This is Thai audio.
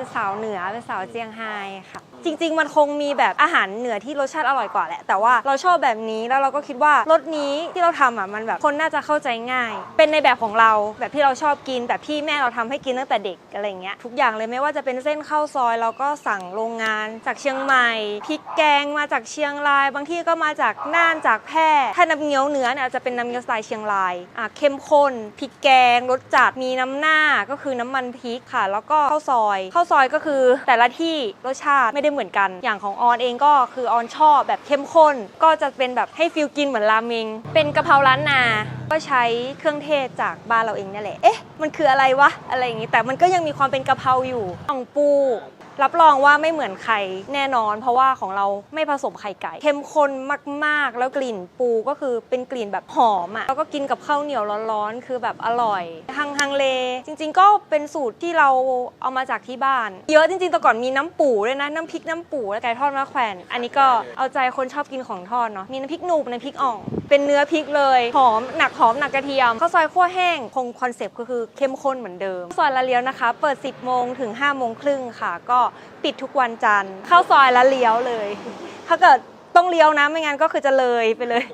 เป็นสาวเหนือเป็นสาวเจียงไฮ้ค่ะ จริง ๆ มันคงมีแบบอาหารเหนือที่รสชาติอร่อยกว่าแหละ แต่ว่าเราชอบแบบนี้แล้วเราก็คิดว่ารสนี้ที่เราทำอะมันแบบคนน่าจะเข้าใจง่าย เป็นในแบบของเราแบบที่เราชอบกินแบบที่แม่เราทำให้กินตั้งแต่เด็กอะไรเงี้ยทุกอย่างเลยไม่ว่าจะเป็นเส้นข้าวซอย เราก็สั่งโรงงานจากเชียงใหม่พริกแกงมาจากเชียงราย บางที่ก็มาจากน่านจากแพร่ถ้าน้ำเงี้ยวเนื้อเนี่ยจะเป็นน้ำเงี้ยวสไตล์เชียงรายอะเข้มข้นพริกแกงรสจัดมีน้ำหน้าก็คือน้ำมันพริกค่ะ แล้วก็ข้าวซอยข้าวซอยก็คือแต่ละที่รสชาติไม่ได้เหมือนกัน อย่างของออนเองก็คือออนชอบแบบเข้มข้น ก็จะเป็นแบบให้ฟิลกินเหมือนราเมง เป็นกะเพราล้านนา ก็ใช้เครื่องเทศจากบ้านเราเองนี่แหละ เอ๊ะ มันคืออะไรวะ อะไรอย่างงี้ แต่มันก็ยังมีความเป็นกะเพราอยู่อ่องปู รับรองว่าไม่เหมือนไข่แน่นอน เพราะว่าของเราไม่ผสมไข่ไก่เข้มข้นมากๆ แล้วกลิ่นปูก็คือเป็นกลิ่นแบบหอมอะ่ะแล้วก็กินกับข้าวเหนียวร้อนๆ คือแบบอร่อยฮังฮังเล จริง ๆ ก็เป็นสูตรที่เราเอามาจากที่บ้าน เยอะจริงๆแต่ก่อนมีน้ำปูด้วยนะน้ำพริกน้ำปูและไก่ทอดมะแขวน อันนี้ก็เอาใจคนชอบกินของทอดเนาะมีน้ำพริกหนุ่มน้ำพริกอ่องเป็นเนื้อพริกเลยหอมหนักหอมหนักกระเทียมข้าวซอยคั่วแห้งคงคอนเซปต์ก็คือเข้มข้นเหมือนเดิมซอยละเลี้ยวนะคะ เปิด 10 โมงถึง 5 โมงครึ่งค่ะ ก็ปิดทุกวันจันทร์ เข้าซอยแล้วเลี้ยวเลย ถ้าเกิดต้องเลี้ยวนะไม่งั้นก็คือจะเลยไปเลย